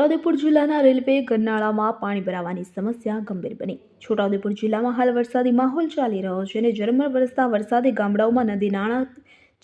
છોટાઉદેપુર જિલ્લાના રેલવે ગરનાળામાં પાણી ભરાવાની સમસ્યા ગંભીર બની. છોટાઉદેપુર જિલ્લામાં હાલ વરસાદી માહોલ ચાલી રહ્યો છે અને ઝરમર વરસતા વરસાદે ગામડાઓમાં નદી નાણાં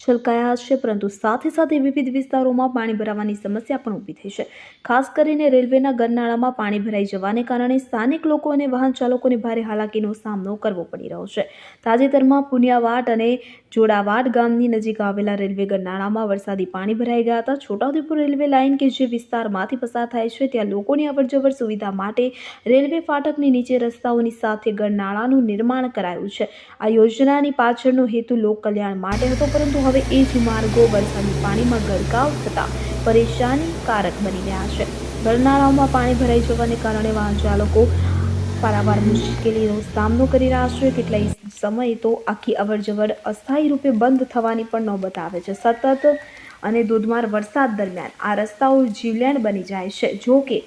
છલકાયા છે પરંતુ સાથે સાથે વિવિધ વિસ્તારોમાં પાણી ભરાવાની સમસ્યા પણ ઊભી થઈ છે. ખાસ કરીને રેલવેના ગરનાળામાં પાણી ભરાઈ જવાને કારણે સ્થાનિક લોકો અને વાહન ચાલકોને ભારે હાલાકીનો સામનો કરવો પડી રહ્યો છે. તાજેતરમાં પુનિયાવાટ અને જોડાવાટ ગામની નજીક આવેલા રેલવે ગરનાળામાં વરસાદી પાણી ભરાઈ ગયા હતા. છોટાઉદેપુર રેલવે લાઇન કે જે વિસ્તારમાંથી પસાર થાય છે, ત્યાં લોકોની અવરજવર સુવિધા માટે રેલવે ફાટકની નીચે રસ્તાઓની સાથે ગરનાળાનું નિર્માણ કરાયું છે. આ યોજનાની પાછળનો હેતુ લોક કલ્યાણ માટે હતો, પરંતુ હવે એ જ માર્ગો વરસાદી પાણીમાં ગરકાવ થતાં પરેશાનીકારક બની રહ્યા છે. ગરનાળાઓમાં પાણી ભરાઈ જવાને કારણે વાહન ચાલકો પારાવાર મુશ્કેલીનો સામનો કરી રહ્યા છે. કેટલાય સમયે તો આખી અવરજવર અસ્થાયી રૂપે બંધ થવાની પણ નોબત આવે છે. સતત અને ધોધમાર વરસાદ દરમિયાન આ રસ્તાઓ જીવલેણ બની જાય છે. જો કે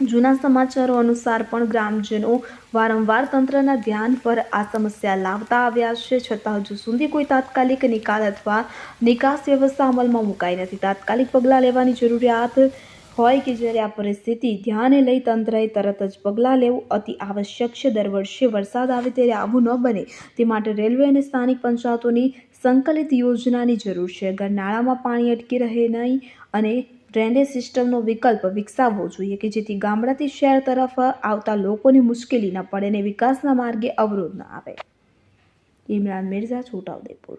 જૂના સમાચારો અનુસાર પણ ગ્રામજનો વારંવાર તંત્રના ધ્યાન પર આ સમસ્યા લાવતા આવ્યા છે. છતાં હજુ સુધી કોઈ તાત્કાલિક નિકાલ અથવા નિકાસ વ્યવસ્થા અમલમાં મુકાઈ નથી. તાત્કાલિક પગલાં લેવાની જરૂરિયાત હોય કે જ્યારે આ પરિસ્થિતિ ધ્યાને લઈ તંત્રએ તરત જ પગલાં લેવું અતિ આવશ્યક છે. દર વર્ષે વરસાદ આવે ત્યારે આવું ન બને. તે માટે રેલવે અને સ્થાનિક પંચાયતોની સંકલિત યોજનાની જરૂર છે. ગરનાળામાં પાણી અટકી રહે નહીં અને ડ્રેનેજ સિસ્ટમનો વિકલ્પ વિકસાવવો જોઈએ કે જેથી ગામડાથી શહેર તરફ આવતા લોકોની મુશ્કેલી ન પડે અને વિકાસના માર્ગે અવરોધ ન આવે. ઇમરાન મિર્ઝા, છોટાઉદેપુર.